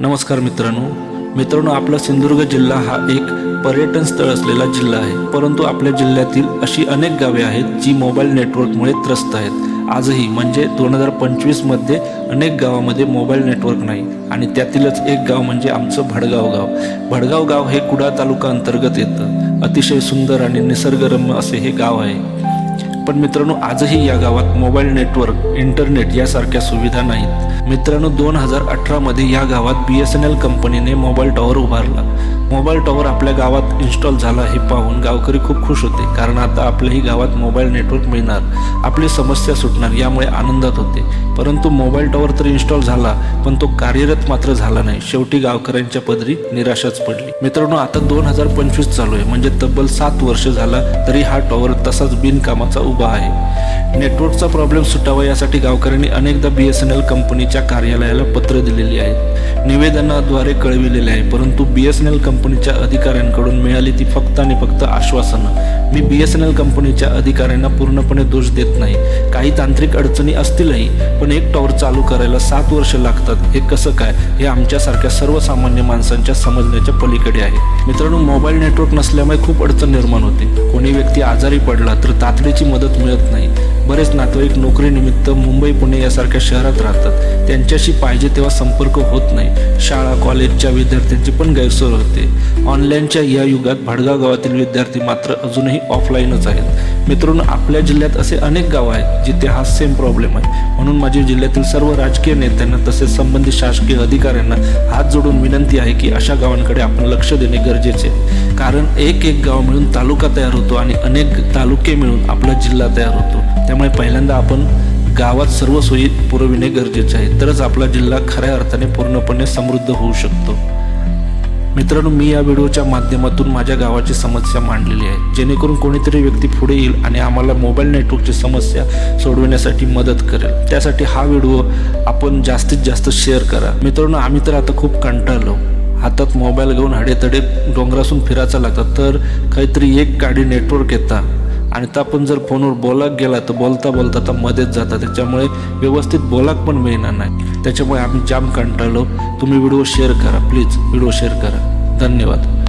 नमस्कार मित्रांनो. मित्रांनो आपला सिंधुदुर्ग जिल्हा हा एक पर्यटन स्थळ असलेला जिल्हा आहे. परंतु आपल्या जिल्ह्यातील अशी अनेक गावे आहेत जी मोबाईल नेटवर्कमुळे त्रस्त आहेत. आजही म्हणजे दोन हजार पंचवीसमध्ये अनेक गावामध्ये मोबाईल नेटवर्क नाही. आणि त्यातीलच एक गाव म्हणजे आमचं भडगाव गाव. भडगाव गाव हे कुडाळ तालुका अंतर्गत येतं. अतिशय सुंदर आणि निसर्गरम्य असे हे गाव आहे. पण मित्रांनो आजही या गावात मोबाईल नेटवर्क इंटरनेट यासारख्या सुविधा नाहीत. मित्रांनो दोन हजार अठरामध्ये या गावात बी एस एन एल कंपनीने मोबाईल टॉवर उभारला. मोबाईल टॉवर आपल्या गावात इन्स्टॉल झाला हे पाहून गावकरी खूप खुश होते. कारण आता आपल्याही गावात मोबाईल नेटवर्क मिळणार. आपली समस्या सुटणार यामुळे आनंदात होते. परंतु मोबाईल टॉवर तर इन्स्टॉल झाला पण तो कार्यरत मात्र झाला नाही. शेवटी गावकऱ्यांच्या पदरी निराशाच पडली. मित्रांनो आता दोन हजार पंचवीस चालू आहे. म्हणजे तब्बल सात वर्ष झाला तरी हा टॉवर तसाच बिनकामाचा उभा आहे. नेटवर्कचा प्रॉब्लेम सुटावा यासाठी गावकऱ्यांनी अनेकदा बी एस एन एल कंपनीच्या कार्यालयाला पत्र दिलेली आहेत निवेदनाद्वारे कळविलेले आहे. परंतु बी एस एन एल कंपनीच्या अधिकाऱ्यांकडून मिळाली ती फक्त आणि फक्त आश्वासनं. मी बी एस एन एल कंपनीच्या अधिकाऱ्यांना पूर्णपणे दोष देत नाही. काही तांत्रिक अडचणी असतीलही पण एक टॉवर चालू करायला सात वर्ष लागतात. हे कसं काय? हे आमच्यासारख्या सर्वसामान्य माणसांच्या समजण्याच्या पलीकडे आहे. मित्रांनो मोबाईल नेटवर्क नसल्यामुळे खूप अडचण निर्माण होते. कोणी व्यक्ती आजारी पडला तर तातडीची मदत मिळत नाही. बरेच नातेवाईक नोकरीनिमित्त मुंबई पुणे यासारख्या शहरात राहतात. त्यांच्याशी पाहिजे तेव्हा संपर्क होत नाही. शाळा कॉलेजच्या विद्यार्थ्यांची पण गैरसोय होते. ऑनलाईनच्या या युगात भडगाव गावातील विद्यार्थी मात्र अजूनही ऑफलाईनच आहेत. मित्रांनो आपल्या जिल्ह्यात असे अनेक गावं आहेत जिथे हा सेम प्रॉब्लेम आहे. म्हणून माझ्या जिल्ह्यातील सर्व राजकीय नेत्यांना तसेच संबंधित शासकीय अधिकाऱ्यांना हात जोडून विनंती आहे की अशा गावांकडे आपण लक्ष देणे गरजेचे आहे. कारण एक एक गाव मिळून तालुका तयार होतो आणि अनेक तालुके मिळून आपला जिल्हा तयार होतो. त्यामुळे पहिल्यांदा आपण गावात सर्व सोयी पुरविणे गरजेचे आहे. तरच आपला जिल्हा खऱ्या अर्थाने पूर्णपणे समृद्ध होऊ शकतो. मित्रांनो मी या व्हिडिओच्या माध्यमातून माझ्या गावाची समस्या मांडलेली आहे. जेणेकरून कोणीतरी व्यक्ती पुढे येईल आणि आम्हाला मोबाईल नेटवर्कची समस्या सोडविण्यासाठी मदत करेल. त्यासाठी हा व्हिडिओ आपण जास्तीत जास्त शेअर करा. मित्रांनो आम्ही तर आता खूप कंटाळलो. हातात मोबाईल घेऊन हडेतडे डोंगरासून फिरायचा लागतात तर काहीतरी एक गाडी नेटवर्क येतात आणि तर आपण जर फोनवर बोलाक गेला तर बोलता बोलता तर मध्येच जाता. त्याच्यामुळे व्यवस्थित बोलाक पण मिळणार नाही. त्याच्यामुळे आम्ही जाम कंटाळलो. तुम्ही व्हिडिओ शेअर करा प्लीज व्हिडिओ शेअर करा. धन्यवाद.